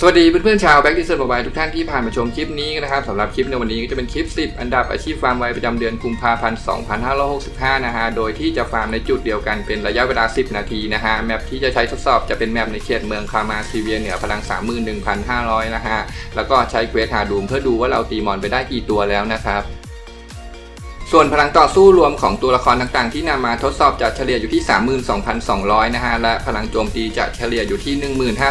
สวัสดีเพื่อนๆชาวแบ็กดิสเซอร์บายทุกท่านที่ผ่านมาชมคลิปนี้นะครับสำหรับคลิปในวันนี้ก็จะเป็นคลิป 10 อันดับอาชีพฟาร์มไวประจำเดือนกุมภาพันธ์ 2565 นะฮะ โดยที่จะฟาร์มในจุดเดียวกันเป็นระยะเวลา 10 นาทีนะฮะ แมปที่จะใช้ทดสอบจะเป็นแมปในเขตเมืองคามาซีเวียเหนือพลัง 31,500 นะฮะ แล้วก็ใช้เควสหาดูมเพื่อดูว่าเราตีมอนไปได้กี่ตัวแล้วนะครับ ส่วนพลังต่อสู้รวมของตัวละครต่างๆ ที่นำมาทดสอบจะเฉลี่ยอยู่ที่ 32,200 นะฮะ และพลังโจมตีจะเฉลี่ยอยู่ที่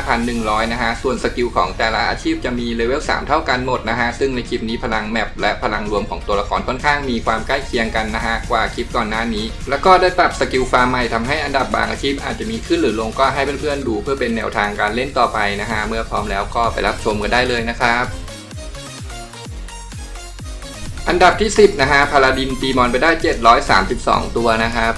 15,100 นะฮะ ส่วนสกิลของแต่ละอาชีพจะมีเลเวล 3 เท่ากันหมดนะฮะ ซึ่งในคลิปนี้พลังแมปและพลังรวมของตัวละครค่อนข้างมีความใกล้เคียงกันนะฮะ กว่าคลิปก่อนหน้านี้ แล้วก็ได้ปรับสกิลฟาร์มใหม่ทำให้อันดับบางอาชีพอาจจะมีขึ้นหรือลงก็ให้เพื่อนๆดูเพื่อเป็นแนวทางการเล่นต่อไปนะฮะ เมื่อพร้อมแล้วก็ไปรับชมกันได้เลยนะครับ อันดับที่ 10 นะฮะพาลาดินตีมอนไปได้ 732 ตัวนะครับ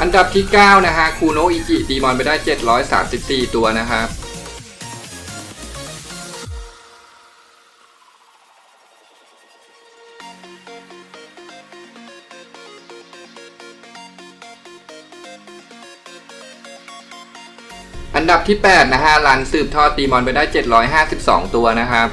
อันดับที่ 9 นะฮะ คูโนอิจิตีมอนไปได้ 734 ตัวนะครับ อันดับที่ 8 นะฮะรันสืบทอดตีมอนไปได้ 752 ตัวนะครับ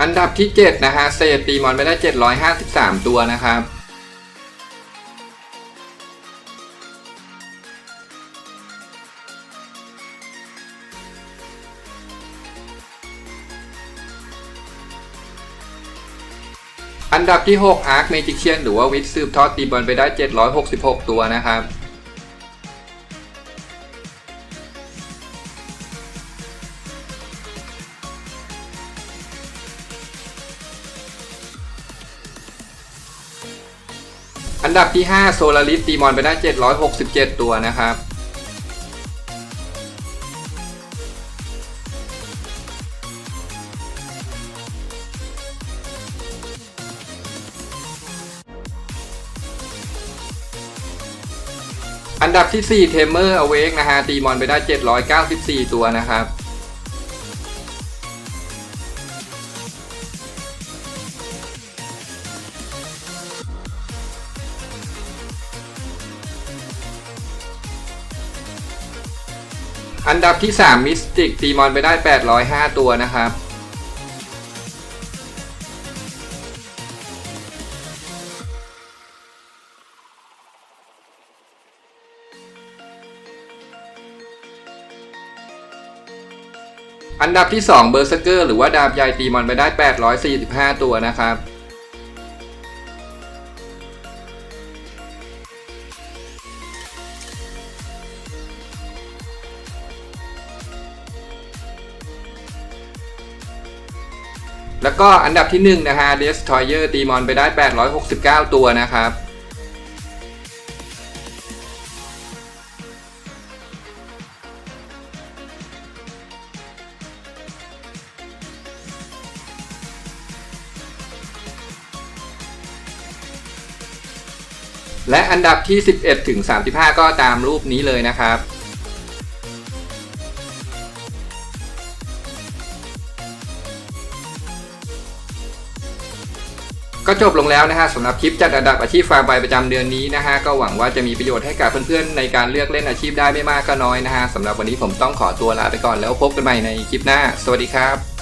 อันดับที่ 7 นะฮะเซตตีมอนไปได้ 753 ตัวนะครับ อันดับที่ 6 Arc Magician หรือว่าวิทย์สืบทอดตีบอลไปได้ 766 ตัวนะครับ อันดับที่ 5 โซลาริสตีมอนไปได้ 767 ตัวนะครับ อันดับที่ 4 เทมเมอร์อเวกนะฮะ ตีมอนไปได้ 794 ตัวนะครับ อันดับที่ 3 มิสติก ตีมอนไปได้ 805 ตัวนะครับ อันดับที่ 2 เบอร์ r เกอร์หรือว่าดาบใหญ่ตีมอนไปได้ 845 ตัวนะครับ แล้วก็อันดับที่1นะฮะ Destroyer ตีมอนไปได้ 869 ตัวนะครับ และอันดับที่ 11 ถึง 35 ก็ตามรูปนี้เลยนะครับ ก็จบลงแล้วนะฮะสำหรับคลิปจัดอันดับอาชีพฟาร์มใบประจำเดือนนี้นะฮะก็หวังว่าจะมีประโยชน์ให้กับเพื่อนๆในการเลือกเล่นอาชีพได้ไม่มากก็น้อยนะฮะสำหรับวันนี้ผมต้องขอตัวลาไปก่อนแล้วพบกันใหม่ในคลิปหน้า สวัสดีครับ